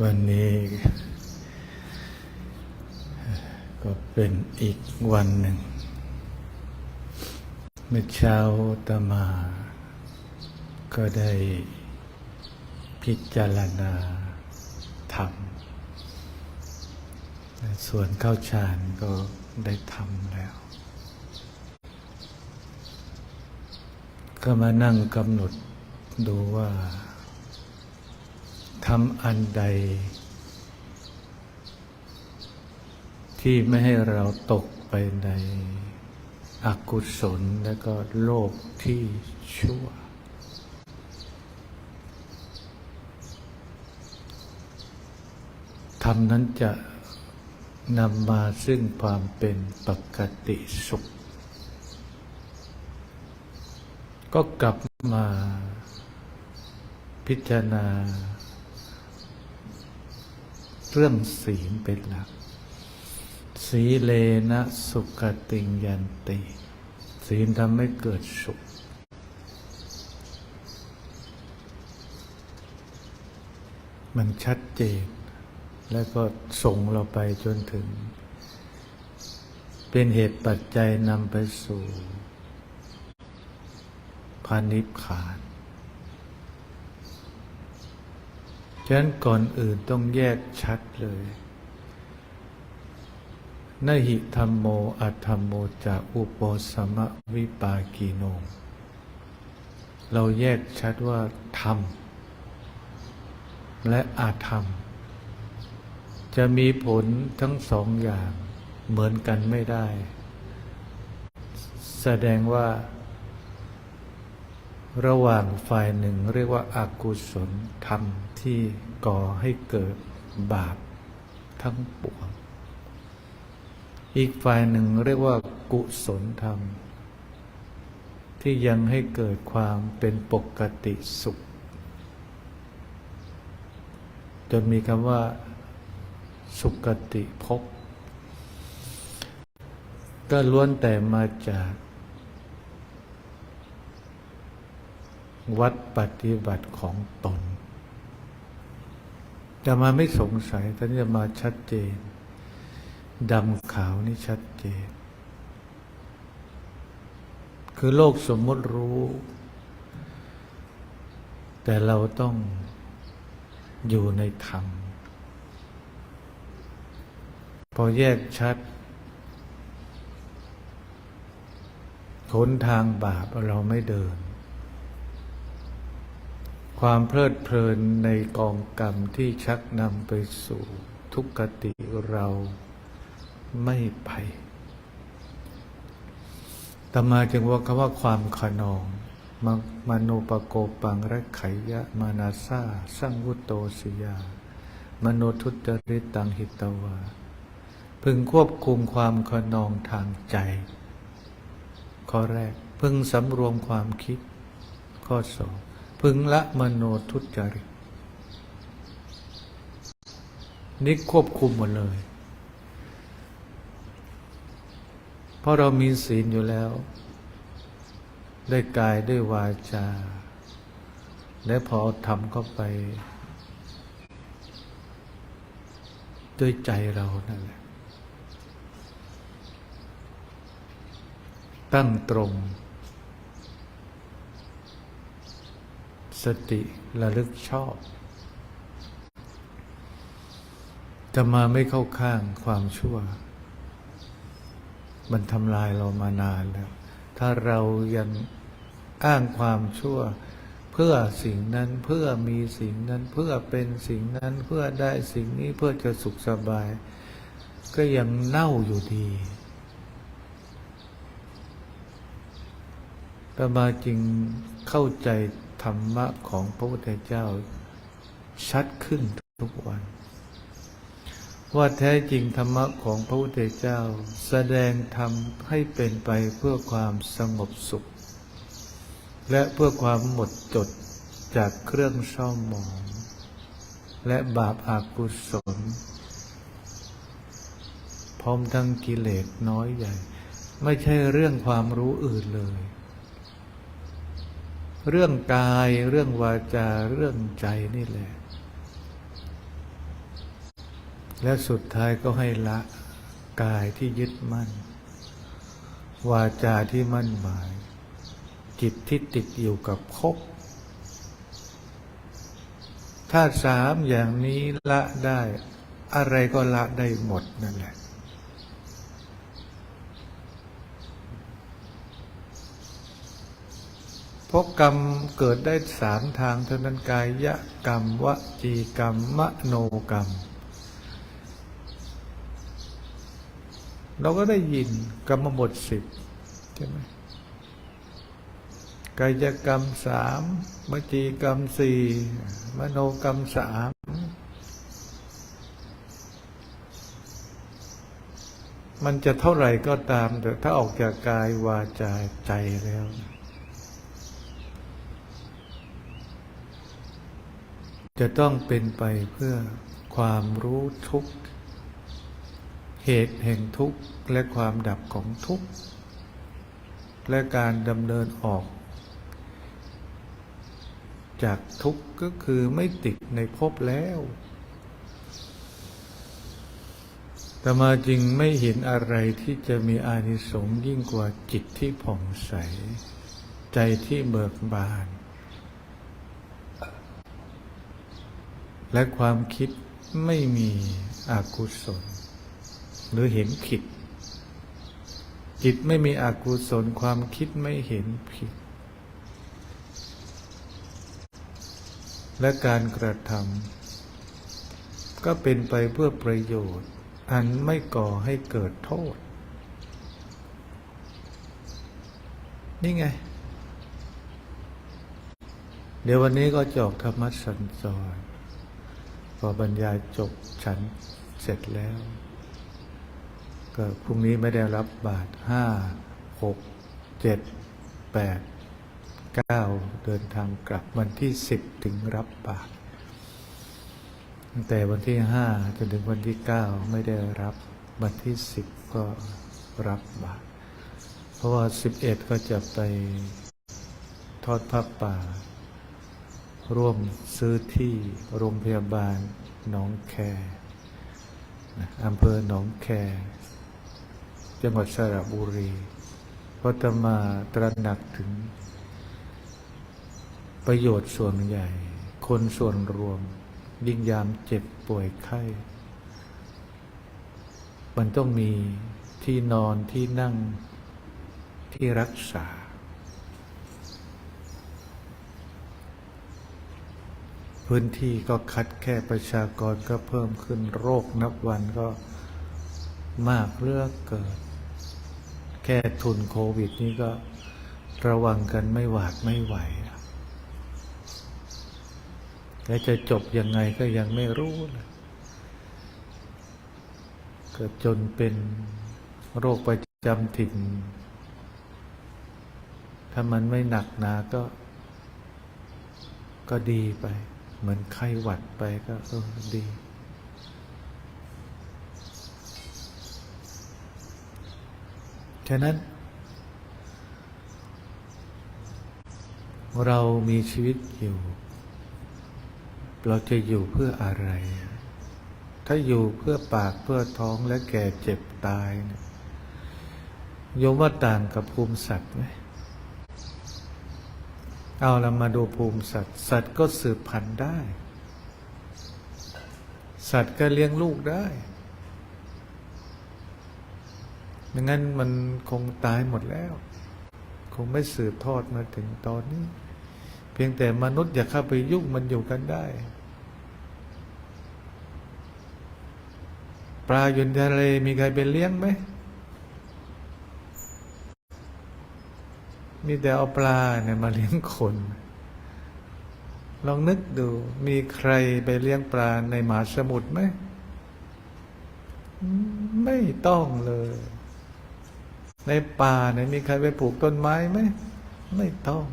วันนี้ก็เป็นอีกวันหนึ่ง เมื่อเช้าตมา ก็ได้พิจารณาธรรมส่วนเข้าฌานก็ได้ทำแล้ว ก็มานั่งกำหนดดูว่า ทำอันใด ที่ไม่ให้เราตกไปในอกุศลและก็โลกที่ชั่ว ธรรมนั้นจะนำมาซึ่งความเป็นปกติสุข ก็กลับมาพิจารณา เรื่องศีลเป็นหลัก สีเลนะสุขติงยันติ ศีลทำให้เกิดสุข มันชัดเจน แล้วก็ส่งเราไปจนถึง เป็นเหตุปัจจัยนำไปสู่พานิพพาน ฉะนั้นก่อนอื่นต้องแยกชัดเลยนหิธรรมโมอัธรรมโมจากอุปสมะวิปากีโนเราแยกชัดว่าธรรม และอาธรรม จะมีผลทั้งสองอย่างเหมือนกันไม่ได้ แสดงว่า ระหว่างฝ่ายหนึ่งเรียกว่าอากุศลธรรมที่ก่อให้เกิดบาปทั้งปวง อีกฝ่ายหนึ่งเรียกว่ากุศลธรรม ที่ยังให้เกิดความเป็นปกติสุข จนมีคำว่า สุกติภพก็ล้วนแต่มาจาก วัดปฏิบัติของตนจะมาไม่สงสัยท่จะมาชัดเจนดำขาวนี่ชัดเจน คือโลกสมมติรู้ แต่เราต้องอยู่ในธรรม พอแยกชัดหนทางบาปเราไม่เดิน ความเพลิดเพลินในกองกรรมที่ชักนำไปสู่ทุกขติเราไม่ไปตมาจึงว่าคำว่าความขนองมมโนปโกปังรักไขยะมานาซาสังวุตโตสิยา มโนทุจริตตังหิตวา พึงควบคุมความขนองทางใจ ข้อแรก พึงสำรวมความคิด ข้อสอง พึงละมโนทุจริตนี่ควบคุมหมดเลย เพราะเรามีศีลอยู่แล้ว ได้กายได้วาจา และพอทำเข้าไป ด้วยใจเรานั่นแหละ ตั้งตรง สติระลึกชอบ จะมาไม่เข้าข้างความชั่ว มันทำลายเรามานานแล้ว ถ้าเรายังอ้างความชั่ว เพื่อสิ่งนั้นเพื่อมีสิ่งนั้นเพื่อเป็นสิ่งนั้นเพื่อได้สิ่งนี้เพื่อจะสุขสบาย ก็ยังเน่าอยู่ดีต่มาจึงเข้าใจ ธรรมะของพระพุทธเจ้า ชัดขึ้นทุกวัน ว่าแท้จริงธรรมะของพระพุทธเจ้า แสดงธรรมให้เป็นไปเพื่อความสงบสุข และเพื่อความหมดจดจากเครื่องเศร้าหมอง และบาปอากุศลพร้อมทั้งกิเลสน้อยใหญ่ ไม่ใช่เรื่องความรู้อื่นเลย เรื่องกายเรื่องวาจาเรื่องใจนี่แหละ และสุดท้ายก็ให้ละกายที่ยึดมั่น วาจาที่มั่นหมาย จิตที่ติดอยู่กับภพถ้าสามอย่างนี้ละได้ อะไรก็ละได้หมดนั่นแหละ เพราะกรรมเกิดได้สามทางเท่านั้นกายะกรรมวจีกรรม มโนกรรม เราก็ได้ยินกรรมบทสิบใช่ไหมกายกรรมสามวจีกรรมสี่มโนกรรมสามมันจะเท่าไหร่ก็ตาม แต่ถ้าออกจากกายวาจาใจแล้ว จะต้องเป็นไปเพื่อความรู้ทุกข์ เหตุแห่งทุกข์ และความดับของทุกข์ และการดำเนินออก จากทุกข์ก็คือไม่ติดในภพแล้วแต่มาจริงไม่เห็นอะไรที่จะมีอานิสงส์ยิ่งกว่าจิตที่ผ่องใส ใจที่เบิกบาน และความคิดไม่มีอกุศล หรือเห็นผิด จิตไม่มีอกุศลความคิดไม่เห็นผิด และการกระทำก็เป็นไปเพื่อประโยชน์ อันไม่ก่อให้เกิดโทษ นี่ไง เดี๋ยววันนี้ก็จอกธรรมสัญจร พอบรรยายจบฉันเสร็จแล้ว ก็พรุ่งนี้ไม่ได้รับบาทห้าหกเจ็ดแปดเก้าเดินทางกลับวันที่สิบถึงรับบาทตั้งแต่วันที่ห้าจนถึงวันที่เก้าไม่ได้รับวันที่สิบก็รับบาท เพราะว่าสิบเอ็ดก็จะไปทอดผ้าป่า ร่วมซื้อที่โรงพยาบาลหนองแคอำเภอหนองแค จังหวัดสระบุรีพราะจะมาตระหนักถึง ประโยชน์ส่วนใหญ่ คนส่วนรวม ยิ่งยามเจ็บป่วยไข้ มันต้องมีที่นอนที่นั่งที่รักษา พื้นที่ก็คัดแค่ประชากรก็เพิ่มขึ้นโรคนับวันก็มากเลือกเกิด แค่ทุนโควิดนี่ก็ระวังกันไม่หวาดไม่ไหวและจะจบยังไงก็ยังไม่รู้เลยเกิดจนเป็นโรคประจำถิ่น ถ้ามันไม่หนักหนาก็ ก็ดีไป เหมือนไข้หวัดไปก็เออดี ฉะนั้น เรามีชีวิตอยู่ เราจะอยู่เพื่ออะไร ถ้าอยู่เพื่อปากเพื่อท้องและแก่เจ็บตายเนี่ยโยมว่าต่างกับภูมิสัตว์ไหม เอาเรามาดูภูมิสัตว์ สัตว์ก็สืบพันธุ์ได้ สัตว์ก็เลี้ยงลูกได้ไม่งั้นมันคงตายหมดแล้ว คงไม่สืบทอดมาถึงตอนนี้ เพียงแต่มนุษย์อย่าเข้าไปยุ่งมันอยู่กันได้ ปลาอยู่ในทะเลมีใครเป็นเลี้ยงไหม มีแต่เอาปลาเนี่ยมาเลี้ยงคน ลองนึกดู มีใครไปเลี้ยงปลาในมหาสมุทรไหม ไม่ต้องเลย ในป่าเนี่ยมีใครไปปลูกต้นไม้ไหม ไม่ต้อง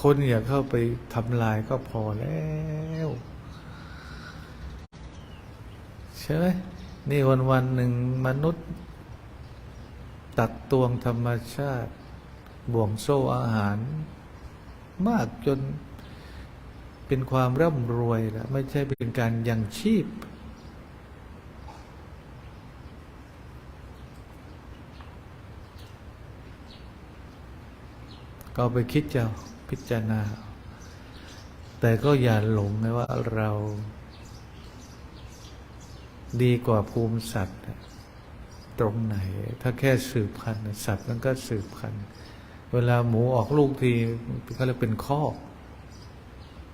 คนอย่าเข้าไปทำลายก็พอแล้ว ใช่ไหม นี่วันวันหนึ่งมนุษย์ ตัดตวงธรรมชาติบ่วงโซ่อาหาร มากจนเป็นความร่ำรวยแล้วไม่ใช่เป็นการยังชีพ ก็ไปคิดจะพิจารณา แต่ก็อย่าหลงนะว่าเรา ดีกว่าภูมิสัตว์ตรงไหน ถ้าแค่สืบพันธุ์สัตว์มันก็สืบพันธุ์เวลาหมูออกลูกทีเขาเรียกเป็นข้อก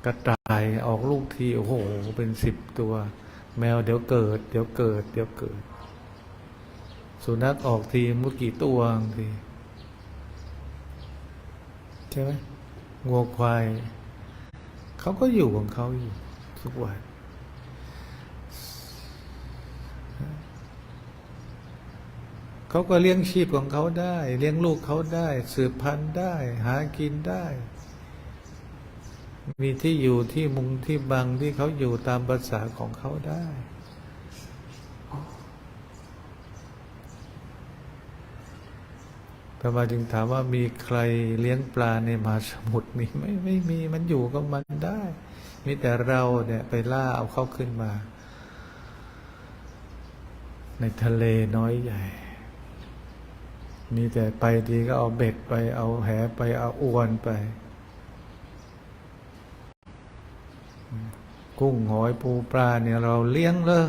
กระต่ายออกลูกทีโอ้โหเป็นสิบตัว แมวเดี๋ยวเกิด เดี๋ยวเกิด เดี๋ยวเกิด สุนัขออกทีมุดกี่ตัวทีใช่ไหมงัวควายเขาก็อยู่ของเขาอยู่ทุกวัน เขาก็เลี้ยงชีพของเขาได้ เลี้ยงลูกเขาได้ สืบพันธุ์ได้ หากินได้ มีที่อยู่ที่มุงที่บังที่เขาอยู่ตามภาษาของเขาได้พระมาจึงถามว่ามีใครเลี้ยงปลาในมหาสมุทรมีไหมไม่มีมันอยู่กับมันได้ มีแต่เราเนี่ยไปล่าเอาเข้าขึ้นมา ในทะเลน้อยใหญ่ มีแต่ไปทีก็เอาเบ็ดไปเอาแหไปเอาอวนไป กุ้งหอยปูปลาเนี่ยเราเลี้ยงเลย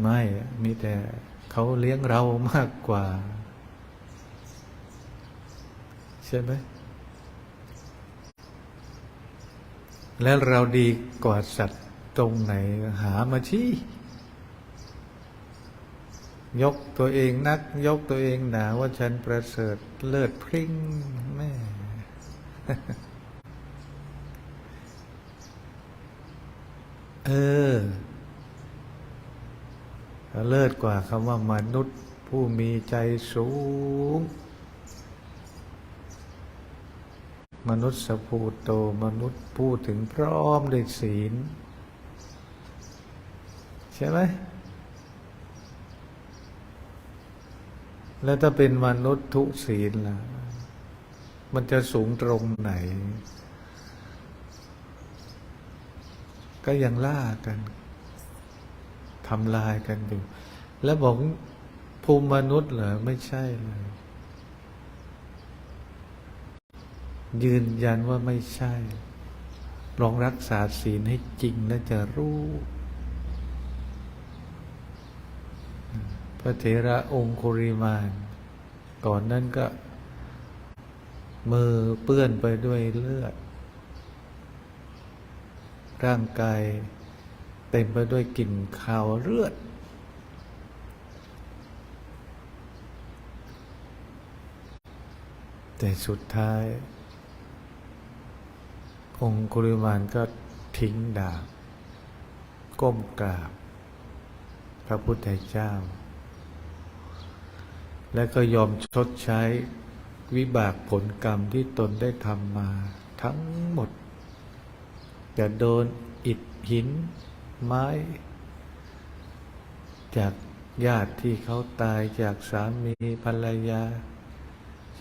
ไม่มีแต่เขาเลี้ยงเรามากกว่า ใช่ไหมแล้วเราดีกว่าสัตว์ตรงไหนหามาชี้ ยกตัวเองนัก ยกตัวเองหนาว่าฉันประเสริฐเลิศพริ้งแม่เออ เลิศกว่าคำว่ามนุษย์ผู้มีใจสูง มนุษย์สภูโตมนุษย์ผู้ถึงพร้อมด้วยศีล ใช่ไหม แล้วถ้าเป็นมนุษย์ทุศีลล่ะ มันจะสูงตรงไหน ก็ยังล่ากันทำลายกันอยู่ แล้วบอกภูมิมนุษย์เหรอ ไม่ใช่เลย ยืนยันว่าไม่ใช่ ลองรักษาศีลให้จริงแล้วจะรู้ พระเถระองคุริมาน ก่อนนั้นก็มือเปื้อนไปด้วยเลือด ร่างกายเต็มไปด้วยกลิ่นคาวเลือด แต่สุดท้าย องคุริมานก็ทิ้งดาบ ก้มกราบ พระพุทธเจ้า และก็ยอมชดใช้วิบากผลกรรมที่ตนได้ทำมาทั้งหมด จะโดนอิฐหิน ไม้ จากญาติที่เขาตายจากสามีภรรยา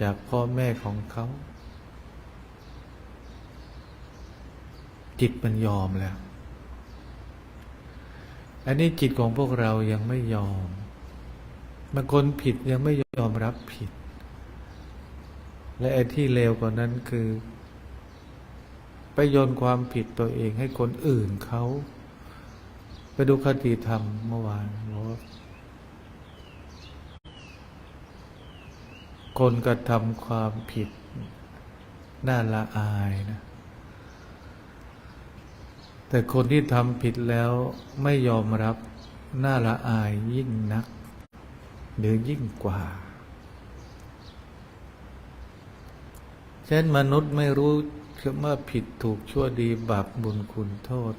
จากพ่อแม่ของเขา จิตมันยอมแล้ว อันนี้จิตของพวกเรายังไม่ยอม บางคนผิดยังไม่ยอมรับผิด และไอ้ที่เลวกว่านั้นคือ ไปโยนความผิดตัวเองให้คนอื่นเขา ไปดูคติธรรมเมื่อวานบอกว่าคนกระทำความผิด น่าละอายนะ แต่คนที่ทำผิดแล้วไม่ยอมรับ น่าละอายยิ่งนัก หรือยิ่งกว่า เช่นมนุษย์ไม่รู้ว่าผิดถูกชั่วดีบาปบุญคุณโทษ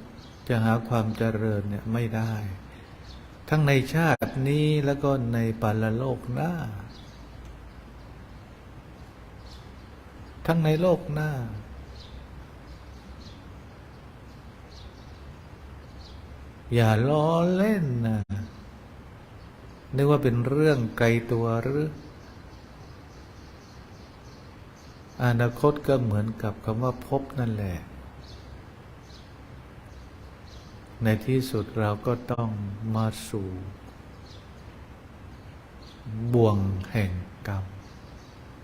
จะหาความเจริญเนี่ยไม่ได้ ทั้งในชาตินี้แล้วก็ในปาลโลกหน้า ทั้งในโลกหน้าอย่าล้อเล่นนะ นึกว่าเป็นเรื่องไกลตัวหรือ อนาคตก็เหมือนกับคำว่าพบนั่นแหละ ในที่สุดเราก็ต้องมาสู่ บ่วงแห่งกรรม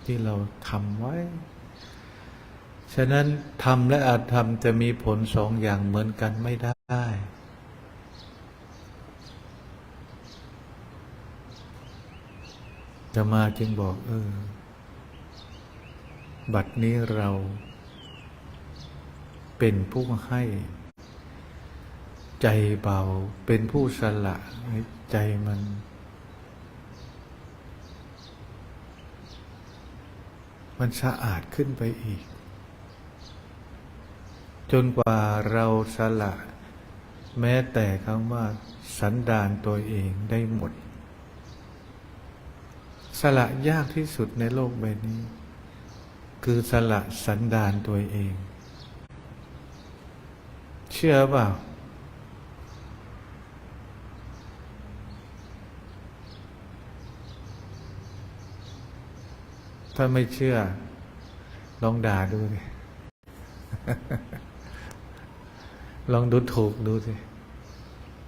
ที่เราทำไว้ ฉะนั้นทำและอาจทำจะมีผลสองอย่างเหมือนกันไม่ได้ จะมาจึงบอก เออ บัดนี้เราเป็นผู้ให้ ใจเบา เป็นผู้สละให้ใจมัน มันสะอาดขึ้นไปอีก จนกว่าเราสละ แม้แต่คำว่าสันดานตัวเองได้หมด สละยากที่สุดในโลกใบนี้ คือสละสันดานตัวเอง เชื่อเปล่าถ้าไม่เชื่อ ลองด่าดูสิลองดูถูกดูสิ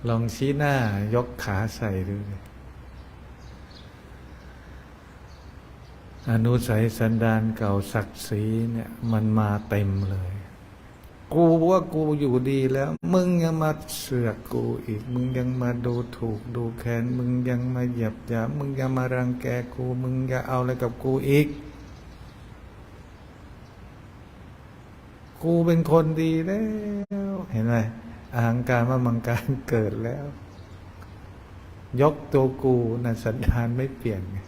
ลองชี้หน้ายกขาใส่ดูสิ อนุสัยสันดานเก่าศักดิ์ศรีเนี่ยมันมาเต็มเลย กูว่ากูอยู่ดีแล้ว มึงยังมาเสือกกูอีก มึงยังมาดูถูกดูแค้นมึงยังมาเหยียบหยามมึงยังมารังแกกู มึงอย่าเอาอะไรกับกูอีก กูเป็นคนดีแล้ว เห็นไหมอาหังการว่ามังการเกิดแล้ว ยกตัวกูนะสันดานไม่เปลี่ยนไง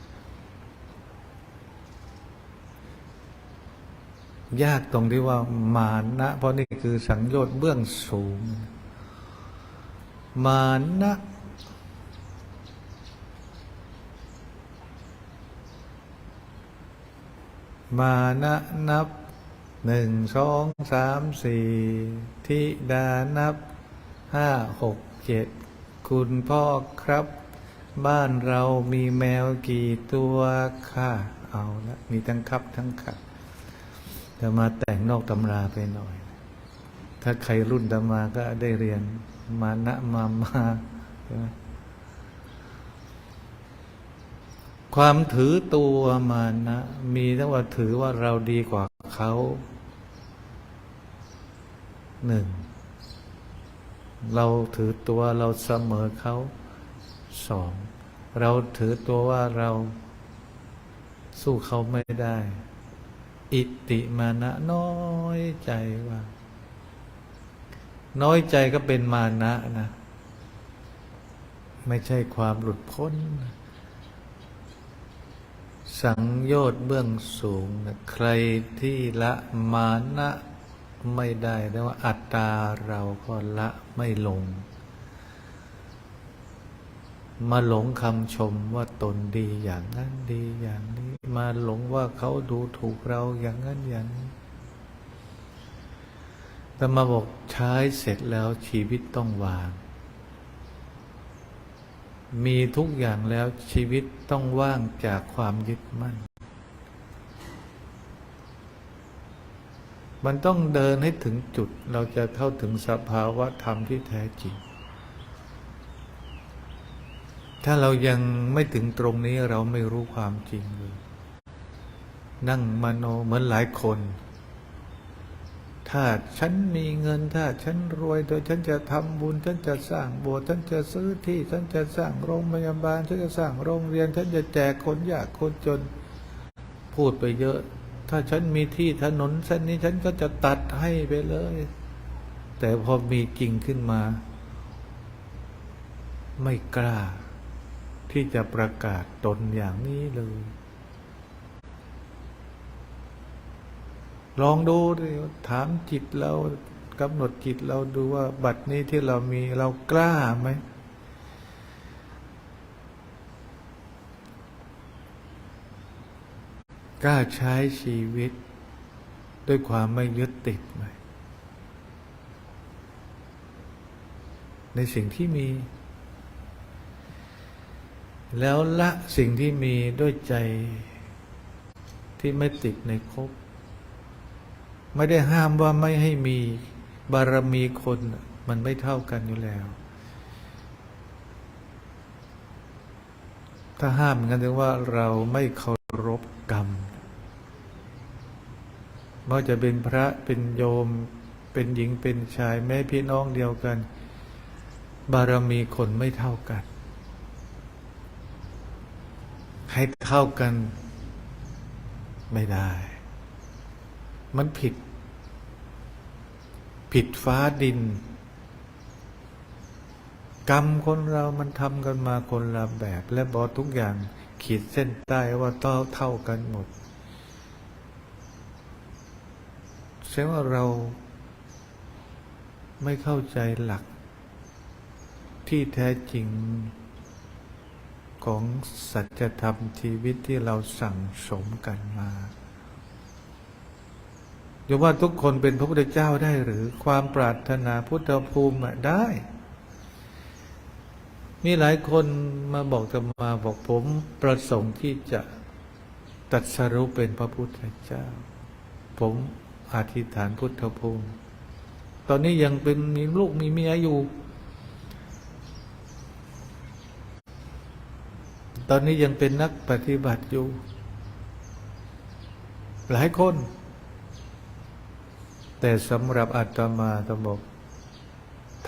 ยากตรงที่ว่ามานะ เพราะนี่คือสังโยชน์เบื้องสูง มานะมานะนับหนึ่งสองสามสี่ทิดานับห้าหกเจ็ดคุณพ่อครับ บ้านเรามีแมวกี่ตัวค่ะ เอาละมีทั้งครับทั้งขับ ดจะมาแต่งนอกตำราไปหน่อย ถ้าใครรุ่นตำมาก็ได้เรียนมานะมามาใช่ไหมความถือตัวมานะ มีทั้งว่าถือว่าเราดีกว่าเขาหนึ่งเราถือตัวเราเสมอเขาสองเราถือตัวว่าเราสู้เขาไม่ได้ อิติมานะน้อยใจว่า น้อยใจก็เป็นมานะนะ ไม่ใช่ความหลุดพ้น สังโยชน์เบื้องสูงนะใครที่ละมานะไม่ได้แต่ว่าอัตตาเราก็ละไม่ลง มาหลงคำชมว่าตนดีอย่างนั้นดีอย่างนี้ มาหลงว่าเขาดูถูกเราอย่างนั้นอย่างนี้แต่มาบอกใช้เสร็จแล้วชีวิตต้องวาง มีทุกอย่างแล้วชีวิตต้องว่างจากความยึดมั่น มันต้องเดินให้ถึงจุดเราจะเข้าถึงสภาวะธรรมที่แท้จริง ถ้าเรายังไม่ถึงตรงนี้เราไม่รู้ความจริงเลย นั่งมโนเหมือนหลายคน ถ้าฉันมีเงินถ้าฉันรวยโดยฉันจะทำบุญ ฉันจะสร้างโบสถ์ฉันจะซื้อที่ ฉันจะสร้างโรงพยาบาล ฉันจะสร้างโรงเรียน ฉันจะแจกคนยากคนจน พูดไปเยอะ ถ้าฉันมีที่ถนนเส้นนี้ฉันก็จะตัดให้ไปเลย แต่พอมีจริงขึ้นมา ไม่กล้า ที่จะประกาศตนอย่างนี้เลย ลองดูดิถามจิตเรากำหนดจิตเราดูว่าบัดนี้ที่เรามีเรากล้าไหมกล้าใช้ชีวิต ด้วยความไม่ยึดติดไหมในสิ่งที่มี แล้วละสิ่งที่มีด้วยใจที่ไม่ติดในภพไม่ได้ห้ามว่าไม่ให้มีบารมีคนมันไม่เท่ากันอยู่แล้ว ถ้าห้ามกันถึงว่าเราไม่เคารพกรรมไม่ว่าจะเป็นพระเป็นโยมเป็นหญิงเป็นชายแม้พี่น้องเดียวกัน บารมีคนไม่เท่ากัน ให้เท่ากันไม่ได้ มันผิด ผิดฟ้าดิน กรรมคนเรามันทำกันมาคนละแบบ และบอทุกอย่างขีดเส้นใต้ว่าเท่าเท่ากันหมดแสดงว่าเราไม่เข้าใจหลักที่แท้จริง ของสัจธรรมชีวิตที่เราสั่งสมกันมาอย่าว่าทุกคนเป็นพระพุทธเจ้าได้หรือความปรารถนาพุทธภูมิได้ มีหลายคนมาบอกจะมาบอกผมประสงค์ที่จะตัดสรุปเป็นพระพุทธเจ้า ผมอธิษฐานพุทธภูมิ ตอนนี้ยังเป็นมีลูกมีเมียอยู่ ตอนนี้ยังเป็นนักปฏิบัติอยู่ หลายคน แต่สำหรับอาตมาตบอก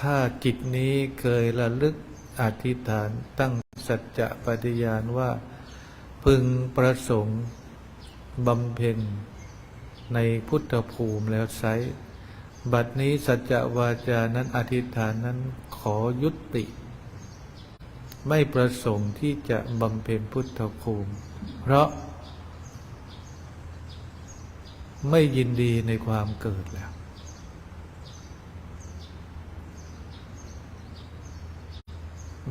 ถ้าจิตนี้เคยระลึกอธิษฐานตั้งสัจจะปฏิญาณว่า พึงประสงค์บำเพ็ญในพุทธภูมิแล้วไซบัดนี้สัจจะวาจานั้นอธิษฐานนั้นขอยุติ ไม่ประสงค์ที่จะบำเพ็ญพุทธภูมิ เพราะ ไม่ยินดีในความเกิดแล้ว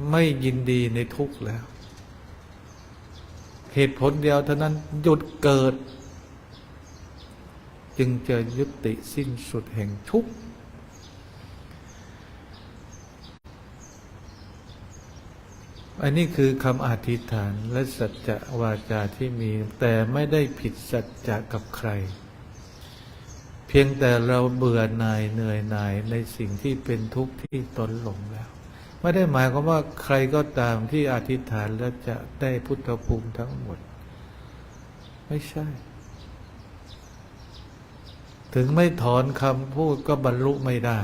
ไม่ยินดีในทุกข์แล้ว เหตุผลเดียวเท่านั้นหยุดเกิด จึงจะยุติสิ้นสุดแห่งทุกข์ อันนี้คือคำอธิษฐานและสัจจะวาจาที่มี แต่ไม่ได้ผิดสัจจะกับใคร เพียงแต่เราเบื่อหน่ายเหนื่อยหน่ายในสิ่งที่เป็นทุกข์ที่ตนหลงแล้ว ไม่ได้หมายความว่าใครก็ตามที่อธิษฐานแล้วจะได้พุทธภูมิทั้งหมด ไม่ใช่ ถึงไม่ถอนคำพูดก็บรรลุไม่ได้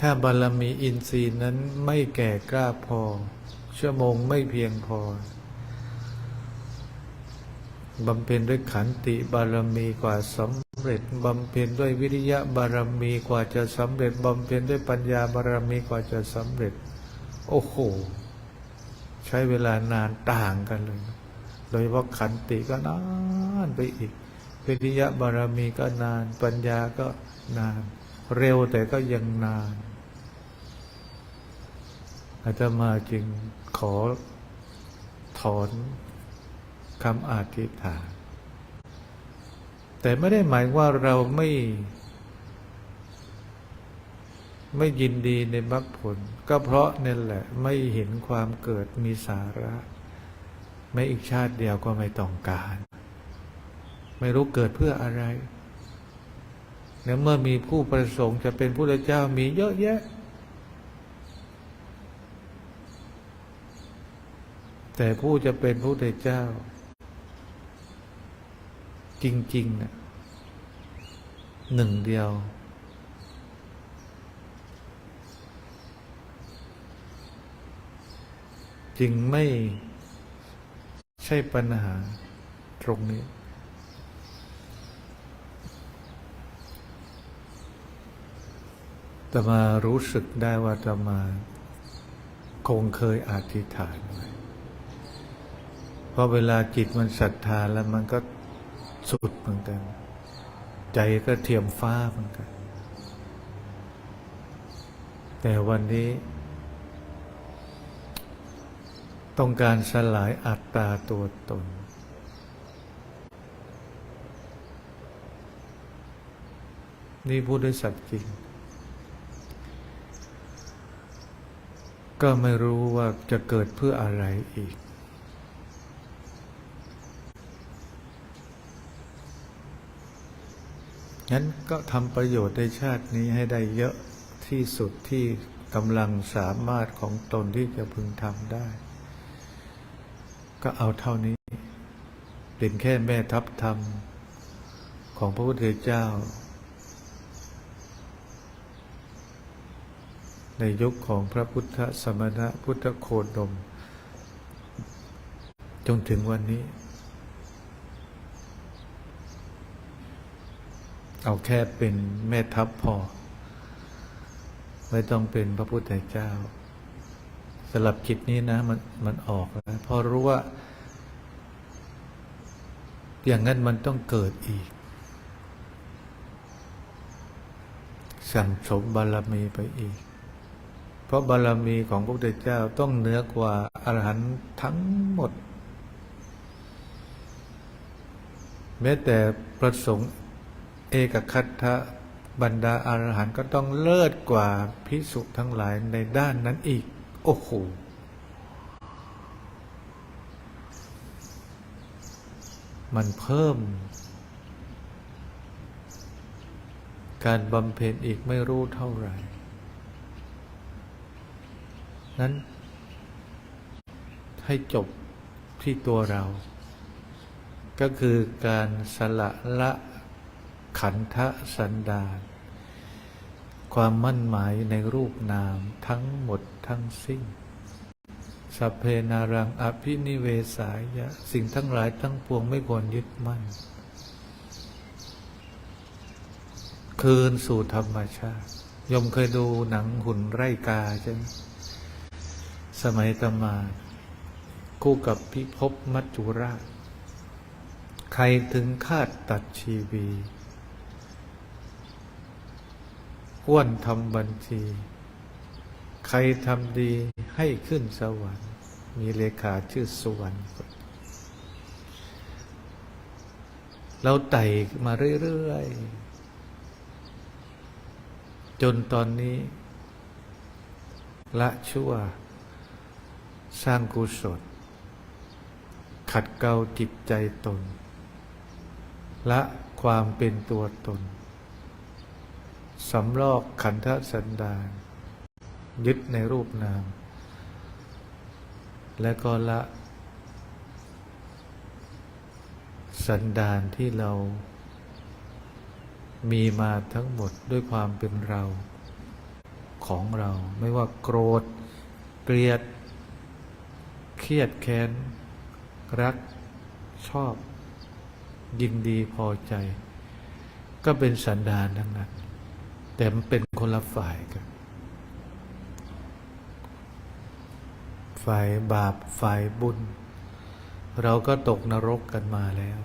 ถ้าบารมีอินทรีย์นั้นไม่แก่กล้าพอ ชั่วโมงไม่เพียงพอบำเพ็ญด้วยขันติบารมีกว่าสำเร็จบำเพ็ญด้วยวิริยะบารมีกว่าจะสำเร็จบำเพ็ญด้วยปัญญาบารมีกว่าจะสำเร็จ โอ้โห ใช้เวลานานต่างกันเลย โดยเฉพาะขันติก็นานไปอีก วิริยะบารมีก็นาน ปัญญาก็นาน เร็วแต่ก็ยังนาน อาตมาจึงขอถอนคำอธิษฐาน แต่ไม่ได้หมายว่าเราไม่ ไม่ยินดีในมรรคผล ก็เพราะนั่นแหละ ไม่เห็นความเกิดมีสาระ ไม่อีกชาติเดียวก็ไม่ต้องการ ไม่รู้เกิดเพื่ออะไร แล้วเมื่อมีผู้ประสงค์จะเป็นผู้เจ้ามีเยอะแยะ แต่ผู้จะเป็นผู้เจ้า จริงๆนะหนึ่งเดียว จึงไม่ใช่ปัญหาตรงนี้ แต่มารู้สึกได้ว่าจะมา คงเคยอธิษฐานไว้ ราะเวลาจิตมันศรัทธาแล้วมันก็สุดเหมือนกัน ใจก็เทียมฟ้าเหมือนกัน แต่วันนี้ ต้องการสลายอัตตาตัวตน นี่พูดด้วยสัตย์จริง ก็ไม่รู้ว่าจะเกิดเพื่ออะไรอีก งั้นก็ทำประโยชน์ในชาตินี้ให้ได้เยอะที่สุดที่กำลังสามารถของตนที่จะพึงทำได้ ก็เอาเท่านี้ เป็นแค่แม่ทัพธรรม ของพระพุทธเจ้า ในยุคของพระพุทธสมณะพุทธโคดม จนถึงวันนี้ เอาแค่เป็นแม่ทัพพอ ไม่ต้องเป็นพระพุทธเจ้าสลับจิตนี้นะมันมันออกแล้วพอรู้ว่า อย่างนั้นมันต้องเกิดอีก สั่งสมบารมีไปอีก เพราะบารมีของพระพุทธเจ้าต้องเหนือกว่าอรหันต์ทั้งหมด แม้แต่ประสงค์ เอกคัตทะบรรดาอารหันต์ก็ต้องเลิศกว่าพิสุทั้งหลายในด้านนั้นอีก โอ้โหมันเพิ่ม การบำเพ็ญอีกไม่รู้เท่าไหร่ นั้น ให้จบที่ตัวเรา ก็คือการสละละ ขันธสันดานความมั่นหมายในรูปนามทั้งหมดทั้งสิ้น สัพเพนารังอภินิเวสายะ สิ่งทั้งหลายทั้งปวงไม่ควรยึดมั่น คืนสู่ธรรมชาติยมเคยดูหนังหุ่นไร่กาใช่ไหมสมัยตมา คู่กับพิภพมัจจุราช ใครถึงคาดตัดชีวี อ้วนทำบัญชี ใครทำดีให้ขึ้นสวรรค์ มีเลขาชื่อสวรรค์เราไต่มาเรื่อยๆ จนตอนนี้ ละชั่ว สร้างกุศล ขัดเกลาจิตใจตน ละความเป็นตัวตน สำลอกขันธสันดาน ยึดในรูปนาม และก็ละ สันดานที่เรา มีมาทั้งหมดด้วยความเป็นเราของเราไม่ว่าโกรธ เกลียด เครียดแค้น รัก ชอบ ยินดีพอใจ ก็เป็นสันดานทั้งนั้น แต่มันเป็นคนละฝ่ายกันฝ่ายบาปฝ่ายบุญ เราก็ตกนรกกันมาแล้ว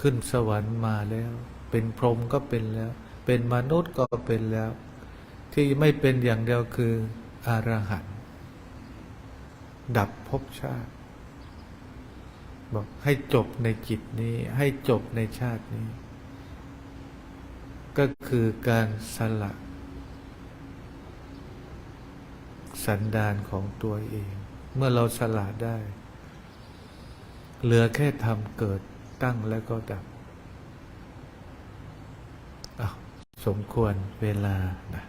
ขึ้นสวรรค์มาแล้ว เป็นพรหมก็เป็นแล้ว เป็นมนุษย์ก็เป็นแล้ว ที่ไม่เป็นอย่างเดียวคืออรหันต์ดับภพชาติบอกให้จบในจิตนี้ให้จบในชาตินี้ ก็คือการสละ สันดานของตัวเอง เมื่อเราสละได้ เหลือแค่ทำเกิดตั้งแล้วก็ดับสมควรเวลานะ